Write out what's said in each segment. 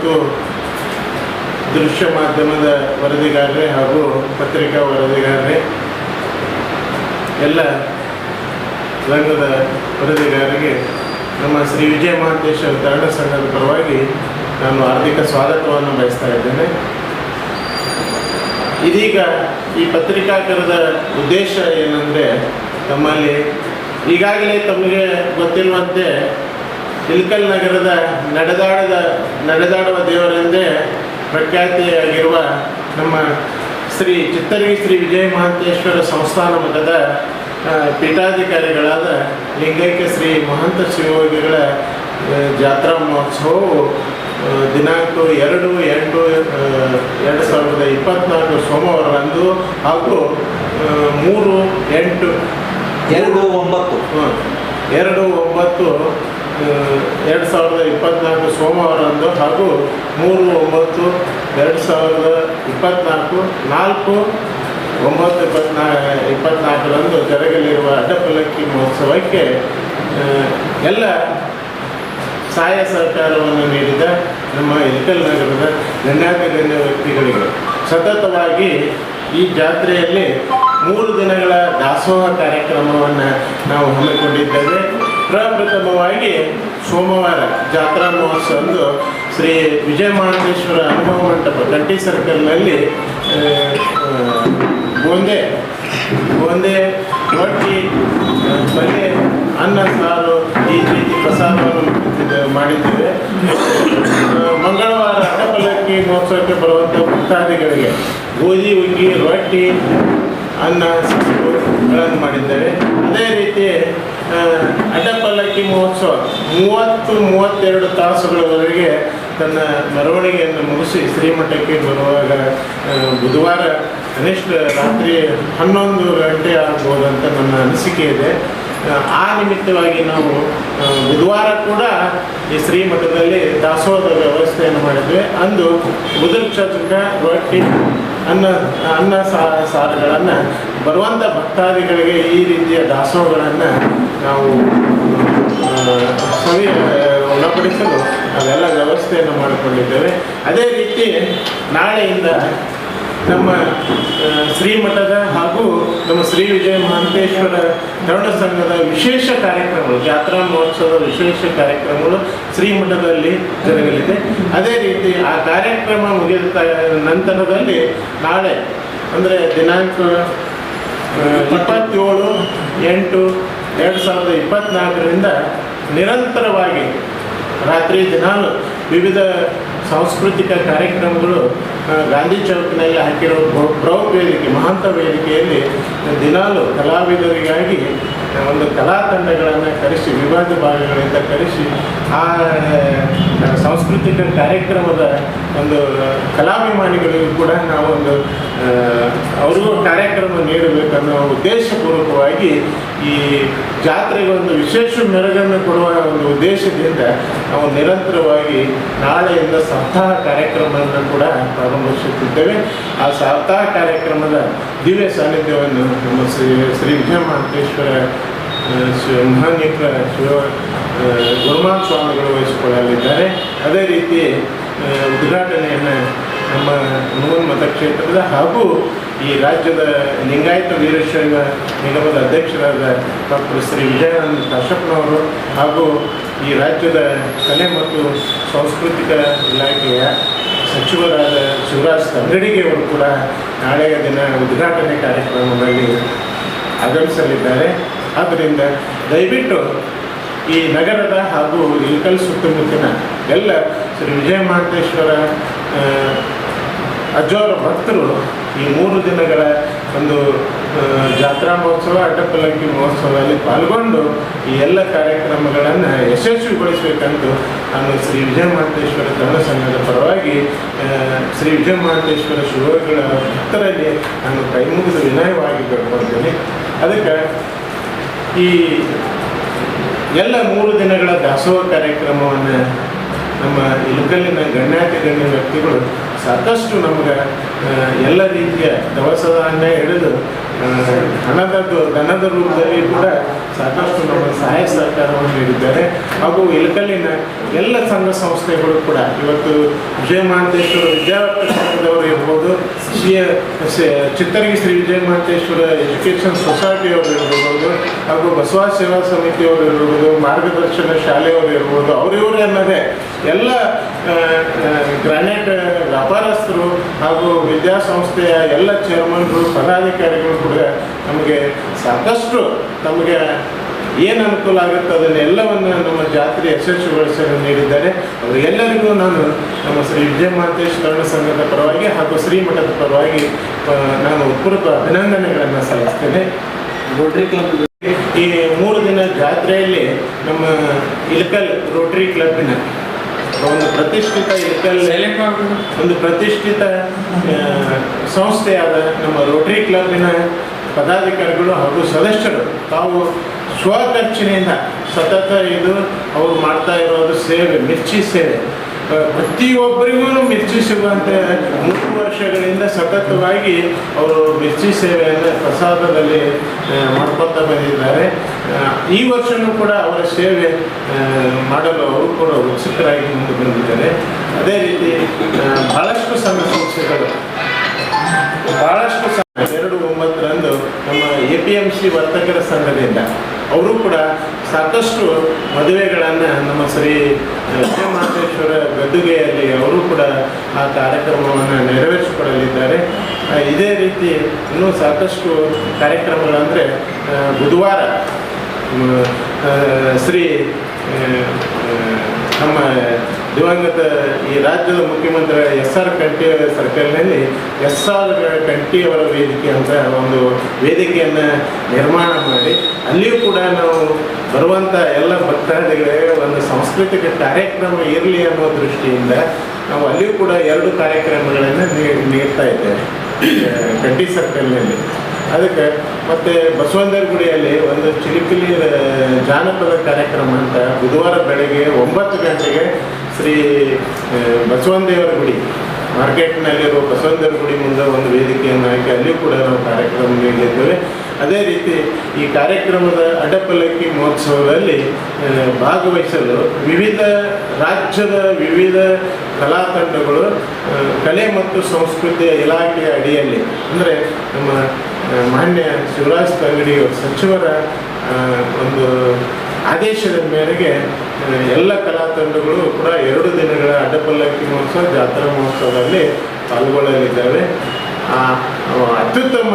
ಮತ್ತು ದೃಶ್ಯ ಮಾಧ್ಯಮದ ವರದಿಗಾರರೇ ಹಾಗೂ ಪತ್ರಿಕಾ ವರದಿಗಾರರೇ, ಎಲ್ಲ ರಂಗದ ವರದಿಗಾರರಿಗೆ ನಮ್ಮ ಶ್ರೀ ವಿಜಯ ಮಹಾಂತೇಶ್ವರ ತರಣ ಸಂಘದ ಪರವಾಗಿ ನಾನು ಹಾರ್ದಿಕ ಸ್ವಾಗತವನ್ನು ಬಯಸ್ತಾ ಇದ್ದೇನೆ. ಇದೀಗ ಈ ಪತ್ರಿಕಾಕರದ ಉದ್ದೇಶ ಏನಂದರೆ ತಮ್ಮಲ್ಲಿ ಈಗಾಗಲೇ ತಮಗೆ ಗೊತ್ತಿರುವಂತೆ ಇಲ್ಕಲ್ ನಗರದ ನಡೆದಾಡದ ನಡೆದಾಡುವ ದೇವರೆಂದೇ ಪ್ರಖ್ಯಾತಿಯಾಗಿರುವ ನಮ್ಮ ಶ್ರೀ ಚಿತ್ತರಗಿ ಶ್ರೀ ವಿಜಯ ಮಹಾಂತೇಶ್ವರ ಸಂಸ್ಥಾನ ಮಠದ ಪೀಠಾಧಿಕಾರಿಗಳಾದ ಲಿಂಗೈಕ್ಯ ಶ್ರೀ ಮಹಂತ ಶಿವಯೋಗಿಗಳ ಜಾತ್ರಾ ಮಹೋತ್ಸವವು ದಿನಾಂಕ ಎರಡು ಎಂಟು ಎರಡು ಸಾವಿರದ ಇಪ್ಪತ್ನಾಲ್ಕು ಸೋಮವಾರದಂದು ಹಾಗೂ ಮೂರು ಎಂಟು ಎರಡು ಒಂಬತ್ತು. ಎರಡು ಒಂಬತ್ತು ಎರಡು ಸಾವಿರದ ಇಪ್ಪತ್ತ್ನಾಲ್ಕು ಸೋಮವಾರಂದು ಹಾಗೂ ಮೂರು ಒಂಬತ್ತು ಎರಡು ಸಾವಿರದ ಇಪ್ಪತ್ತ್ನಾಲ್ಕು ನಾಲ್ಕು ಒಂಬತ್ತು ಇಪ್ಪತ್ನಾ ಇಪ್ಪತ್ತ್ನಾಲ್ಕರಂದು ಜರುಗಲಿರುವ ಅಡ್ಡಪಲ್ಲಕ್ಕಿ ಮಹೋತ್ಸವಕ್ಕೆ ಎಲ್ಲ ಸಹಾಯ ಸಹಕಾರವನ್ನು ನೀಡಿದ ನಮ್ಮ ಇಳಕಲ್ ನಗರದ ಗಣ್ಯಾತಿಗಣ್ಯ ವ್ಯಕ್ತಿಗಳಿಗೆ ಸತತವಾಗಿ ಈ ಜಾತ್ರೆಯಲ್ಲಿ ಮೂರು ದಿನಗಳ ದಾಸೋಹ ಕಾರ್ಯಕ್ರಮವನ್ನು ನಾವು ಹಮ್ಮಿಕೊಂಡಿದ್ದೇವೆ. ಪ್ರಪ್ರಥಮವಾಗಿ ಸೋಮವಾರ ಜಾತ್ರಾ ಮಹೋತ್ಸವಂದು ಶ್ರೀ ವಿಜಯ ಮಹಾಂತೇಶ್ವರ ಅನುಭವ ಮಂಟಪ ಗಂಟಿ ಸರ್ಕಲ್ನಲ್ಲಿ ಬೂಂದೆ ಬೂಂದೆ ರೊಟ್ಟಿ ಪಲ್ಯ ಅನ್ನ, ಸಾರು, ಈ ರೀತಿ ಪ್ರಸಾದವನ್ನು ಮಾಡಿದ್ದೇವೆ- ಮಂಗಳವಾರ ಅಡಪಲಕ್ಕಿ ಮಹೋತ್ಸವಕ್ಕೆ ಬರುವಂಥ ಭಕ್ತಾದಿಗಳಿಗೆ ಗೋಧಿ, ಹುಗ್ಗಿ, ರೊಟ್ಟಿ ಅನ್ನ ಸೊಪ್ಪುಗಳನ್ನು ಮಾಡಿದ್ದೇವೆ ಅದೇ ರೀತಿ ಅಡ್ಡಪಲ್ಲಕ್ಕಿ ಮಹೋತ್ಸವ ಮೂವತ್ತು, ಮೂವತ್ತೆರಡು ತಾಸುಗಳವರೆಗೆ ತನ್ನ ಮೆರವಣಿಗೆಯನ್ನು ಮುಗಿಸಿ ಶ್ರೀಮಠಕ್ಕೆ ಬರುವಾಗ ಬುಧವಾರ ಕನಿಷ್ಠ ರಾತ್ರಿ ಹನ್ನೊಂದು ಗಂಟೆ ಆಗ್ಬೋದಂತ ನನ್ನ ಅನಿಸಿಕೆ ಇದೆ. ಆ, ನಿಮಿತ್ತವಾಗಿ ನಾವು ಬುಧವಾರ ಕೂಡ ಈ ಶ್ರೀಮಠದಲ್ಲಿ ದಾಸೋಹದ ವ್ಯವಸ್ಥೆಯನ್ನು ಮಾಡಿದ್ವಿ. ಅಂದು ಬುಧರ್ ಚಚಕ ರೊಟ್ಟಿ ಅನ್ನ ಅನ್ನ ಸಾರುಗಳನ್ನು ಬರುವಂಥ ಭಕ್ತಾದಿಗಳಿಗೆ ಈ ರೀತಿಯ ದಾಸೋಹಗಳನ್ನು ನಾವು ಸವಿ ಉಣಪಡಿಸಲು ಅದೆಲ್ಲ ವ್ಯವಸ್ಥೆಯನ್ನು ಮಾಡಿಕೊಂಡಿದ್ದೇವೆ. ಅದೇ ರೀತಿ ನಾಳೆಯಿಂದ ನಮ್ಮ ಶ್ರೀಮಠದ ಹಾಗೂ ನಮ್ಮ ಶ್ರೀ ವಿಜಯ ಮಹಂತೇಶ್ವರ ತರುಣ ಸಂಘದ ವಿಶೇಷ ಕಾರ್ಯಕ್ರಮಗಳು, ಜಾತ್ರಾ ಮಹೋತ್ಸವದ ವಿಶೇಷ ಕಾರ್ಯಕ್ರಮಗಳು ಶ್ರೀಮಠದಲ್ಲಿ ಜರುಗಲಿದೆ. ಅದೇ ರೀತಿ ಆ ಕಾರ್ಯಕ್ರಮ ಮುಗಿದ ನಂತರದಲ್ಲಿ ನಾಳೆ, ಅಂದರೆ ದಿನಾಂಕ ಇಪ್ಪತ್ತೇಳು ಎಂಟು ಎರಡು ಸಾವಿರದ ಇಪ್ಪತ್ತ್ನಾಲ್ಕರಿಂದ ನಿರಂತರವಾಗಿ ರಾತ್ರಿ ದಿನಾಲು ವಿವಿಧ ಸಾಂಸ್ಕೃತಿಕ ಕಾರ್ಯಕ್ರಮಗಳು ಗಾಂಧಿ ಚೌಕ್ನಲ್ಲಿ ಹಾಕಿರೋ ಪ್ರೌಢ ವೇದಿಕೆ ಮಹಾಂತ ವೇದಿಕೆಯಲ್ಲಿ ದಿನಾಲು ಕಲಾವಿದರಿಗಾಗಿ ಒಂದು ಕಲಾ ತಂಡಗಳನ್ನು ಕರೆಸಿ ವಿವಾದ ಭಾಗಗಳಿಂದ ಕರೆಸಿ ಆ ಸಾಂಸ್ಕೃತಿಕ ಕಾರ್ಯಕ್ರಮದ ಒಂದು ಕಲಾಭಿಮಾನಿಗಳಿಗೂ ಕೂಡ ನಾವೊಂದು ಅವರಿಗೂ ಕಾರ್ಯಕ್ರಮ ನೀಡಬೇಕನ್ನೋ ಉದ್ದೇಶಪೂರ್ವಕವಾಗಿ ಈ ಜಾತ್ರೆಗೆ ಒಂದು ವಿಶೇಷ ಮೆರುಗನ್ನು ಕೊಡುವ ಒಂದು ಉದ್ದೇಶದಿಂದ ನಾವು ನಿರಂತರವಾಗಿ ನಾಳೆಯಿಂದ ಸಪ್ತಾಹ ಕಾರ್ಯಕ್ರಮವನ್ನು ಕೂಡ ಪ್ರಾರಂಭಿಸುತ್ತಿದ್ದೇವೆ. ಆ ಸಪ್ತಾಹ ಕಾರ್ಯಕ್ರಮದ ದಿವ್ಯ ಸಾನ್ನಿಧ್ಯವನ್ನು ನಮ್ಮ ಶ್ರೀ ಶ್ರೀ ವಿಜಯ ಆ, ಶಿವ ಗುರುಮಾನ್ ಸ್ವಾಮಿಗಳು ವಹಿಸಿಕೊಳ್ಳಲಿದ್ದಾರೆ. ಅದೇ ರೀತಿ ಉದ್ಘಾಟನೆಯನ್ನು ನಮ್ಮ ನೂನ್ ಮತಕ್ಷೇತ್ರದ ಹಾಗೂ ಈ ರಾಜ್ಯದ ಲಿಂಗಾಯತ ವೀರಶೈವ ನಿಗಮದ ಅಧ್ಯಕ್ಷರಾದ ಡಾಕ್ಟರ್ ಶ್ರೀ ವಿಜಯಾನಂದ ಕಾಶಪ್ಪನವರು ಹಾಗೂ ಈ ರಾಜ್ಯದ ಕಲೆ ಮತ್ತು ಸಾಂಸ್ಕೃತಿಕ ಇಲಾಖೆಯ ಸಚಿವರಾದ ಶಿವರಾಜ್ ತಂಗಡಿಗೆಯವರು ಕೂಡ ನಾಳೆಯ ದಿನ ಉದ್ಘಾಟನೆ ಕಾರ್ಯಕ್ರಮದಲ್ಲಿ ಆಗಮಿಸಲಿದ್ದಾರೆ. ಆದ್ದರಿಂದ ದಯವಿಟ್ಟು ಈ ನಗರದ ಹಾಗೂ ಇಳಕಲ್ ಸುತ್ತಮುತ್ತಿನ ಎಲ್ಲ ಶ್ರೀ ವಿಜಯ ಮಹಾಂತೇಶ್ವರ ಅಜ್ಜೋರ ಭಕ್ತರು ಈ ಮೂರು ದಿನಗಳ ಒಂದು ಜಾತ್ರಾ ಮಹೋತ್ಸವ, ಅಡ್ಡಪಲ್ಲಕ್ಕಿ ಮಹೋತ್ಸವದಲ್ಲಿ ಪಾಲ್ಗೊಂಡು ಈ ಎಲ್ಲ ಕಾರ್ಯಕ್ರಮಗಳನ್ನು ಯಶಸ್ವಿಗೊಳಿಸಬೇಕಂತ ನಾನು ಶ್ರೀ ವಿಜಯ ಮಹಾಂತೇಶ್ವರ ಧರ್ಮ ಸಂಘದ ಪರವಾಗಿ ಶ್ರೀ ವಿಜಯ ಮಹಾಂತೇಶ್ವರ ಶಿವಗಳ ಭಕ್ತರಲ್ಲಿ ನಾನು ಕೈ ಮುಗಿದು ವಿನಯವಾಗಿ ಬೇಡ್ಕೊಳ್ತೀನಿ ಅದಕ್ಕೆ ಈ ಎಲ್ಲ ಮೂರು ದಿನಗಳ ದಾಸೋಹ ಕಾರ್ಯಕ್ರಮವನ್ನು ನಮ್ಮ ಇಲುಕಲ್ಲಿನ ಗಣ್ಯಾತಿ ಗಣ್ಯ ವ್ಯಕ್ತಿಗಳು ಸಾಕಷ್ಟು ನಮಗೆ ಎಲ್ಲ ರೀತಿಯ ದವಸ ಧಾನ್ಯ ಹಿಡಿದು ಹಣದ ಧನದ ರೂಪದಲ್ಲಿ ಕೂಡ ಸಾಕಷ್ಟು ನಮ್ಮ ಸಹಾಯ ಸಹಕಾರವನ್ನು ನೀಡಿದ್ದಾರೆ. ಹಾಗೂ ಇಳಕಲ್ಲಿನ ಎಲ್ಲ ಸಂಘ ಸಂಸ್ಥೆಗಳು ಕೂಡ, ಇವತ್ತು ವಿಜಯ ಮಹಾಂತೇಶ್ವರ ವಿದ್ಯಾವರ್ತ ಸಂಘದವರು ಇರ್ಬೋದು, ಶ್ರೀ ಚಿತ್ತರಗಿ ಶ್ರೀ ವಿಜಯ ಮಹಾಂತೇಶ್ವರ ಎಜುಕೇಷನ್ ಸೊಸೈಟಿಯವರು ಇರ್ಬೋದು, ಹಾಗೂ ಬಸವ ಸೇವಾ ಸಮಿತಿಯವರು ಇರ್ಬೋದು, ಮಾರ್ಗದರ್ಶನ ಶಾಲೆಯವರು ಇರ್ಬೋದು, ಅವರಿವರು ಅನ್ನೋದೇ ಎಲ್ಲ ಗ್ರಾನೈಟ್ ವ್ಯಾಪಾರಸ್ಥರು ಹಾಗೂ ವಿದ್ಯಾಸಂಸ್ಥೆಯ ಎಲ್ಲ ಚೇರ್ಮನ್ರು ಪದಾಧಿಕಾರಿಗಳು ಕೂಡ ನಮಗೆ ಸಾಕಷ್ಟು ನಮಗೆ ಏನು ಅನುಕೂಲ ಆಗುತ್ತೆ ಅದನ್ನೆಲ್ಲವನ್ನು ನಮ್ಮ ಜಾತ್ರೆ ಯಶಸ್ವಿಗೊಳಿಸಲು ನೀಡಿದ್ದಾರೆ. ಅವರಿಗೆಲ್ಲರಿಗೂ ನಾನು ನಮ್ಮ ಶ್ರೀ ವಿಜಯ ಮಹಾಂತೇಶ್ ಕರ್ಣ ಸಂಘದ ಪರವಾಗಿ ಹಾಗೂ ಶ್ರೀಮಠದ ಪರವಾಗಿ ನಾನು ಉತ್ಪೂರ್ವ ಅಭಿನಂದನೆಗಳನ್ನು ಸಲ್ಲಿಸ್ತೇನೆ. ರೋಟ್ರಿ ಕ್ಲಬ್ ಈ ಮೂರು ದಿನ ಜಾತ್ರೆಯಲ್ಲಿ ನಮ್ಮ ಇಲಕಲ್ ರೋಟ್ರಿ ಕ್ಲಬ್ಬಿನ ಒಂದು ಪ್ರತಿಷ್ಠಿತ ಒಂದು ಪ್ರತಿಷ್ಠಿತ ಸಂಸ್ಥೆಯಾದ ನಮ್ಮ ರೋಟರಿ ಕ್ಲಬ್ನ ಪದಾಧಿಕಾರಿಗಳು ಹಾಗೂ ಸದಸ್ಯರು ತಾವು ಸ್ವಖರ್ಚಿನಿಂದ ಸತತ ಇದು ಅವರು ಮಾಡ್ತಾ ಇರೋದು ಸೇವೆ ಮಿರ್ಚಿ ಸೇವೆ. ಪ್ರತಿಯೊಬ್ಬರಿಗೂ ಮಿರ್ಚಿ ಸಿಗುವಂತೆ ಮೂರು ವರ್ಷಗಳಿಂದ ಸತತವಾಗಿ ಅವರು ಮಿರ್ಚಿ ಸೇವೆಯನ್ನು ಪ್ರಸಾದದಲ್ಲಿ ಮಾಡ್ಕೊತಾ ಬಂದಿದ್ದಾರೆ. ಈ ವರ್ಷವೂ ಕೂಡ ಅವರ ಸೇವೆ ಮಾಡಲು ಅವರು ಕೂಡ ಉತ್ಸುಕರಾಗಿ ಮುಂದೆ ಬಂದಿದ್ದಾರೆ. ಅದೇ ರೀತಿ ಬಹಳಷ್ಟು ಸಂಘ ಸಂಸ್ಥೆಗಳು ಬಹಳಷ್ಟು ಎರಡು ಒಂಬತ್ತರಂದು ನಮ್ಮ ಎ ಪಿ ಎಂ ಸಿ ವರ್ತಕರ ಸಂಘದಿಂದ ಅವರು ಕೂಡ ಸಾಕಷ್ಟು ಮದುವೆಗಳನ್ನು ನಮ್ಮ ಶ್ರೀ ಮಹಾದೇಶ್ವರ ಗದ್ದುಗೆಯಲ್ಲಿ ಅವರು ಕೂಡ ಆ ಕಾರ್ಯಕ್ರಮವನ್ನು ನೆರವೇರಿಸಿಕೊಡಲಿದ್ದಾರೆ. ಇದೇ ರೀತಿ ಇನ್ನೂ ಸಾಕಷ್ಟು ಕಾರ್ಯಕ್ರಮಗಳಂದರೆ ಬುಧವಾರ ಶ್ರೀ ನಮ್ಮ ದಿವಂಗತ ಈ ರಾಜ್ಯದ ಮುಖ್ಯಮಂತ್ರಿ ಎಸ್ ಆರ್ ಕಂಠಿ ಸರ್ಕಲ್ನಲ್ಲಿ ಎಸ್ ಆರ್ ಕಂಠಿಯವರ ವೇದಿಕೆ ಅಂತ ಒಂದು ವೇದಿಕೆಯನ್ನು ನಿರ್ಮಾಣ ಮಾಡಿ, ಅಲ್ಲಿಯೂ ಕೂಡ ನಾವು ಬರುವಂಥ ಎಲ್ಲ ಭಕ್ತಾದಿಗಳೇ, ಒಂದು ಸಾಂಸ್ಕೃತಿಕ ಕಾರ್ಯಕ್ರಮ ಇರಲಿ ಅನ್ನೋ ದೃಷ್ಟಿಯಿಂದ ನಾವು ಅಲ್ಲಿಯೂ ಕೂಡ ಎರಡು ಕಾರ್ಯಕ್ರಮಗಳನ್ನು ನೀಡ್ತಾ ಇದ್ದೇವೆ ಗಡ್ಡಿ ಸರ್ಕಲ್ನಲ್ಲಿ ಅದಕ್ಕೆ ಮತ್ತು ಬಸವಂದರ್ ಗುಡಿಯಲ್ಲಿ ಒಂದು ಚಿಲಿಪಿಲಿ ಜಾನಪದ ಕಾರ್ಯಕ್ರಮ ಅಂತ ಬುಧವಾರ ಬೆಳಗ್ಗೆ ಒಂಬತ್ತು ಗಂಟೆಗೆ ಶ್ರೀ ಬಸವನ್ ಬಸವನದೇವರ ಗುಡಿ. ಮಾರ್ಕೆಟ್ನಲ್ಲಿರುವ ಬಸವನದೇವರ ಗುಡಿ ಮುಂದೆ ಒಂದು ವೇದಿಕೆಯನ್ನು ಹಾಕಿ ಅಲ್ಲಿ ಕೂಡ ನಾವು ಕಾರ್ಯಕ್ರಮ ನೀಡಿದ್ದೇವೆ. ಅದೇ ರೀತಿ ಈ ಕಾರ್ಯಕ್ರಮದ ಅಡ್ಡಪಲ್ಲಕ್ಕಿ ಮಹೋತ್ಸವದಲ್ಲಿ ಭಾಗವಹಿಸಲು ವಿವಿಧ ರಾಜ್ಯದ ವಿವಿಧ ಕಲಾ ತಂಡಗಳು ಕಲೆ ಮತ್ತು ಸಂಸ್ಕೃತಿಯ ಇಲಾಖೆಯ ಅಡಿಯಲ್ಲಿ, ಅಂದರೆ ನಮ್ಮ ಮಾನ್ಯ ಶಿವರಾಜ್ ತಂಗಡಿ ಸಚಿವರ ಒಂದು ಆದೇಶದ ಮೇರೆಗೆ ಎಲ್ಲ ಕಲಾ ತಂಡಗಳು ಕೂಡ ಎರಡು ದಿನಗಳ ಅಡ್ಡಪಲ್ಲಕ್ಕಿ ಮಹೋತ್ಸವ, ಜಾತ್ರಾ ಮಹೋತ್ಸವದಲ್ಲಿ ಪಾಲ್ಗೊಳ್ಳಲಿದ್ದಾವೆ. ಅತ್ಯುತ್ತಮ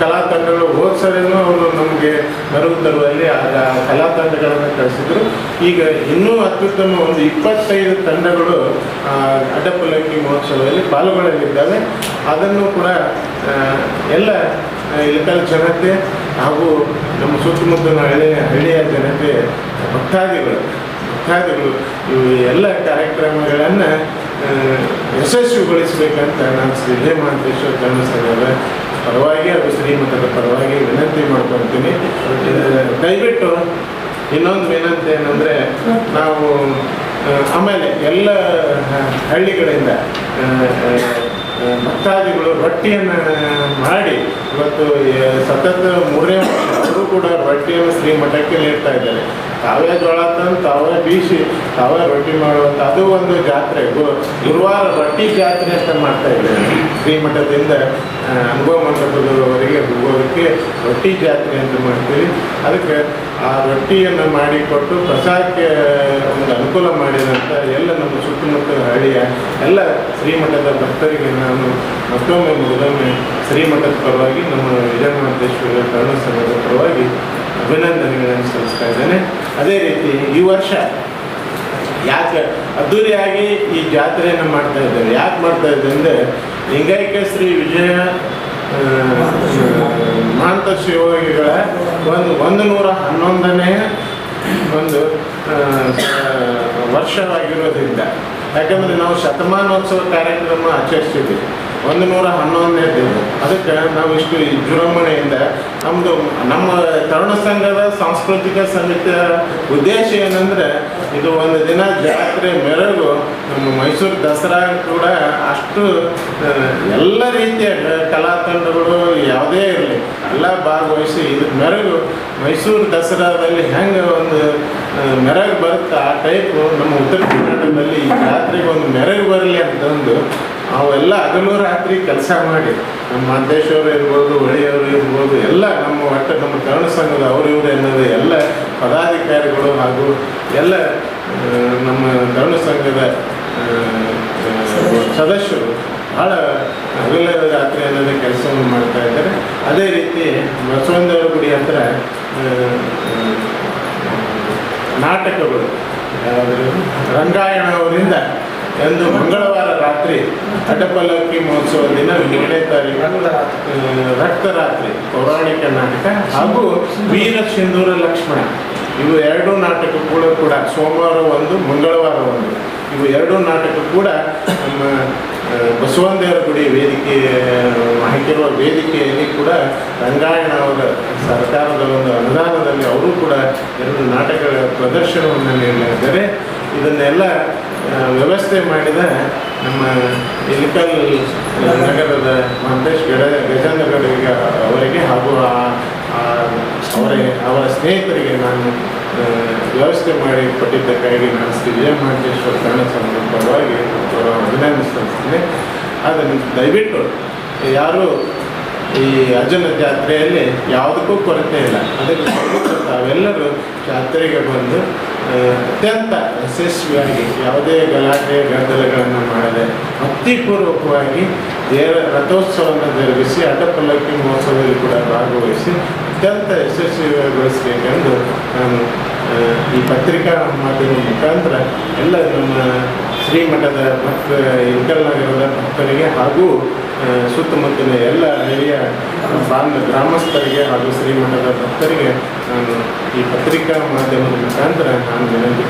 ಕಲಾ ತಂಡಗಳು ಹೋದ ಸರಿನೂ ಅವರು ನಮಗೆ ನೆರವು ತರುವಲ್ಲಿ ಆ, ಕಲಾತಂಡಗಳನ್ನು ಕಲಾ ತಂಡಗಳನ್ನು ಕಳಿಸಿದ್ರು. ಈಗ ಇನ್ನೂ ಅತ್ಯುತ್ತಮ ಒಂದು ಇಪ್ಪತ್ತೈದು ತಂಡಗಳು ಅಡ್ಡಪಲ್ಲಕ್ಕಿ ಮಹೋತ್ಸವದಲ್ಲಿ ಪಾಲ್ಗೊಳ್ಳಲಿದ್ದಾವೆ. ಅದನ್ನು ಕೂಡ ಎಲ್ಲ ಇಲ್ಲಿ ಜನತೆ ಹಾಗೂ ನಮ್ಮ ಸುತ್ತಮುತ್ತಲಿನ ಹಳೆಯ ಹಳ್ಳಿಯ ಜನತೆ, ಭಕ್ತಾದಿಗಳು ಭಕ್ತಾದಿಗಳು ಇವು ಎಲ್ಲ ಕಾರ್ಯಕ್ರಮಗಳನ್ನು ಯಶಸ್ವಿಗೊಳಿಸಬೇಕಂತ ನಾನು ಶ್ರೀ ಧರ್ಮ ಪರವಾಗಿ ಅದು ಶ್ರೀಮಠದ ಪರವಾಗಿ ವಿನಂತಿ ಮಾಡ್ಕೊತೀನಿ ದಯವಿಟ್ಟು ಇನ್ನೊಂದು ವಿನಂತಿ ಏನಂದರೆ, ನಾವು ಆಮೇಲೆ ಎಲ್ಲ ಹಳ್ಳಿಗಳಿಂದ ಭಕ್ತಾದಿಗಳು ರೊಟ್ಟಿಯನ್ನು ಮಾಡಿ ಇವತ್ತು ಸತತ ಮೂರನೇ ವರ್ಷ. ಕೂಡ ರೊಟ್ಟಿಯನ್ನು ಶ್ರೀಮಠಕ್ಕೆ ನೀಡ್ತಾ ಇದ್ದಾರೆ. ತಾವೇ ಜೋಳ ತಂದು ತಾವೇ ಬೀಸಿ, ತಾವೇ ರೊಟ್ಟಿ ಮಾಡುವಂಥ ಅದು ಒಂದು ಜಾತ್ರೆ. ಗುರುವಾರ ರೊಟ್ಟಿ ಜಾತ್ರೆ ಅಂತ ಮಾಡ್ತಾ ಇದ್ದಾರೆ. ಶ್ರೀಮಠದಿಂದ ಅನುಭವ ಮಂಟಪದವರಿಗೆ ಹೋಗೋದಕ್ಕೆ ರೊಟ್ಟಿ ಜಾತ್ರೆ ಅಂತ ಮಾಡ್ತೀವಿ. ಅದಕ್ಕೆ ಆ ರೊಟ್ಟಿಯನ್ನು ಮಾಡಿಕೊಟ್ಟು ಪ್ರಸಾದಕ್ಕೆ ಒಂದು ಅನುಕೂಲ ಮಾಡಿದಂಥ ಎಲ್ಲ ನಮ್ಮ ಸುತ್ತಮುತ್ತ ಹಳ್ಳಿಯ ಎಲ್ಲ ಶ್ರೀಮಠದ ಭಕ್ತರಿಗೆ ನಾನು ಮತ್ತೊಮ್ಮೆ ಮುಗಿದೊಮ್ಮೆ ಶ್ರೀಮಠದ ಪರವಾಗಿ ನಮ್ಮ ವಿಜಯಮಹಂತೇಶ್ವರ ಕರ್ಣ ಸಂಘದ ಪರವಾಗಿ ಅಭಿನಂದನೆಗಳನ್ನು ಸಲ್ಲಿಸ್ತಾ ಇದ್ದೇನೆ. ಅದೇ ರೀತಿ ಈ ವರ್ಷ ಯಾಕೆ ಅದ್ದೂರಿಯಾಗಿ ಈ ಜಾತ್ರೆಯನ್ನು ಮಾಡ್ತಾ ಇದ್ದೇವೆ. ಯಾಕೆ ಮಾಡ್ತಾ ಇದ್ದೇವೆ ಅಂದರೆ ಲಿಂಗೈಕ್ಯ ಶ್ರೀ ವಿಜಯ ಮಹಾಂತ ಶಿವಯೋಗಿಗಳ ಒಂದು ಒಂದು ನೂರ ಹನ್ನೊಂದನೇ ಒಂದು ವರ್ಷವಾಗಿರೋದ್ರಿಂದ. ಯಾಕಂದರೆ ನಾವು ಶತಮಾನೋತ್ಸವ ಕಾರ್ಯಕ್ರಮ ಆಚರಿಸಿದ್ವಿ ಒಂದು ನೂರ ಹನ್ನೊಂದನೇದು ಅದಕ್ಕೆ ನಾವು ಇಷ್ಟು ವಿಜೃಂಭಣೆಯಿಂದ ನಮ್ಮದು ನಮ್ಮ ತರುಣ ಸಂಘದ ಸಾಂಸ್ಕೃತಿಕ ಸಮಿತಿಯ ಉದ್ದೇಶ ಏನಂದರೆ ಇದು ಒಂದು ದಿನ ಜಾತ್ರೆ ಮೆರಗು ನಮ್ಮ ಮೈಸೂರು ದಸರಾ ಕೂಡ ಅಷ್ಟು ಎಲ್ಲ ರೀತಿಯ ಕಲಾ ತಂಡಗಳು ಯಾವುದೇ ಇರಲಿ, ಎಲ್ಲ ಭಾಗವಹಿಸಿ ಇದು ಮೆರಗು. ಮೈಸೂರು ದಸರಾದಲ್ಲಿ ಹೆಂಗೆ ಒಂದು ಮೆರಗು ಬರುತ್ತೆ ಆ ಟೈಪು ನಮ್ಮ ಉತ್ತರ ಕರ್ನಾಟಕದಲ್ಲಿ ಈ ಜಾತ್ರೆಗೆ ಒಂದು ಮೆರಗು ಬರಲಿ ಅಂತಂದು ಅವೆಲ್ಲ ಹಗಲು ರಾತ್ರಿ ಕೆಲಸ ಮಾಡಿ. ನಮ್ಮ ಮಾದೇಶ್ವರು ಇರ್ಬೋದು ಒಳಿಯವರು ಇರ್ಬೋದು, ಎಲ್ಲ ನಮ್ಮ ಒಟ್ಟು ನಮ್ಮ ತರುಣ ಸಂಘದ ಅವರು ಇವರು ಎನ್ನೋದು ಎಲ್ಲ ಪದಾಧಿಕಾರಿಗಳು ಹಾಗೂ ಎಲ್ಲ ನಮ್ಮ ತರುಣ ಸಂಘದ ಸದಸ್ಯರು ಬಹಳ ಹಗಲ ರಾತ್ರಿ ಅನ್ನೋದೇ ಕೆಲಸವನ್ನು ಮಾಡ್ತಾ ಇದ್ದಾರೆ. ಅದೇ ರೀತಿ ಬಸವಂದೇವರ ಗುಡಿ ಹತ್ರ ನಾಟಕಗಳು ಯಾವ್ದು ರಂಗಾಯಣ ಎಂದು ಮಂಗಳವಾರ ರಾತ್ರಿ ಅಡ್ಡಪಲ್ಲಕ್ಕಿ ಮಹೋತ್ಸವ ದಿನ ಏಳನೇ ತಾರೀಕು ರಕ್ತರಾತ್ರಿ, ಪೌರಾಣಿಕ ನಾಟಕ ಹಾಗೂ ವೀರ ಸಿಂಧೂರ ಲಕ್ಷ್ಮಣ. ಇವು ಎರಡು ನಾಟಕಗಳು ಕೂಡ ಸೋಮವಾರ ಒಂದು, ಮಂಗಳವಾರ ಒಂದು. ಇವು ಎರಡು ನಾಟಕ ಕೂಡ ನಮ್ಮ ಬಸವಂದೇವರ ಗುಡಿ ವೇದಿಕೆ, ಹಾಕಿರುವ ವೇದಿಕೆಯಲ್ಲಿ ಕೂಡ ರಂಗಾಯಣ ಅವರ ಸರ್ಕಾರದ ಒಂದು ಅನುದಾನದಲ್ಲಿ ಅವರು ಕೂಡ ಎರಡು ನಾಟಕಗಳ ಪ್ರದರ್ಶನವನ್ನು ನೀಡಲಿದ್ದಾರೆ ಇದನ್ನೆಲ್ಲ ವ್ಯವಸ್ಥೆ ಮಾಡಿದ ನಮ್ಮ ಇಲಿಕಲ್ ನಗರದ ಮಹಂತೇಶ್ ಗಡ ಗಜೇಂದ್ರಗಡಿಗೆ ಅವರಿಗೆ ಹಾಗೂ ಆ- ಅವರ ಅವರ ಸ್ನೇಹಿತರಿಗೆ ನಾನು ವ್ಯವಸ್ಥೆ ಮಾಡಿ ಕೊಟ್ಟಿದ್ದಕ್ಕಾಗಿ ನಾನು ಶ್ರೀ ವಿಜಯ ಮಹಂತೇಶ್ವರ ಕನ್ನಡ ಪರವಾಗಿ ಅವರ ಅಭಿನಂದಿಸ್ತೀನಿ ಅದನ್ನು ದಯವಿಟ್ಟು ಯಾರು ಈ ಅರ್ಜುನ ಜಾತ್ರೆಯಲ್ಲಿ ಯಾವುದಕ್ಕೂ ಕೊರತೆ ಇಲ್ಲ. ಅದಕ್ಕೆ ತಾವೆಲ್ಲರೂ ಜಾತ್ರೆಗೆ ಬಂದು ಅತ್ಯಂತ ಯಶಸ್ವಿಯಾಗಿ ಯಾವುದೇ ಗಲಾಟೆ, ಗದ್ದಲಗಳನ್ನು ಮಾಡದೆ, ಅತಿಪೂರ್ವಕವಾಗಿ ದೇವರ ರಥೋತ್ಸವವನ್ನು ಜರುಗಿಸಿ, ಅಡ್ಡಪಲ್ಲಕ್ಕಿ ಮಹೋತ್ಸವದಲ್ಲಿ ಕೂಡ ಭಾಗವಹಿಸಿ ಅತ್ಯಂತ ಯಶಸ್ವಿಗೊಳಿಸಬೇಕೆಂದು ನಾನು ಈ ಪತ್ರಿಕಾ ಮಾಧ್ಯಮದ ಮುಖಾಂತರ ಎಲ್ಲ ನಮ್ಮ ಶ್ರೀಮಠದ ಭಕ್ತ ಇಂಕಲ್ನಗರದ ಭಕ್ತರಿಗೆ ಹಾಗೂ ಸುತ್ತಮುತ್ತಲಿನ ಎಲ್ಲ ಹಿರಿಯ ಬಾಂಧ ಗ್ರಾಮಸ್ಥರಿಗೆ ಹಾಗೂ ಶ್ರೀಮಠದ ಭಕ್ತರಿಗೆ ನಾನು ಈ ಪತ್ರಿಕಾ ಮಾಧ್ಯಮದ ಮುಖಾಂತರ ನಾನು ವಿನಂತಿ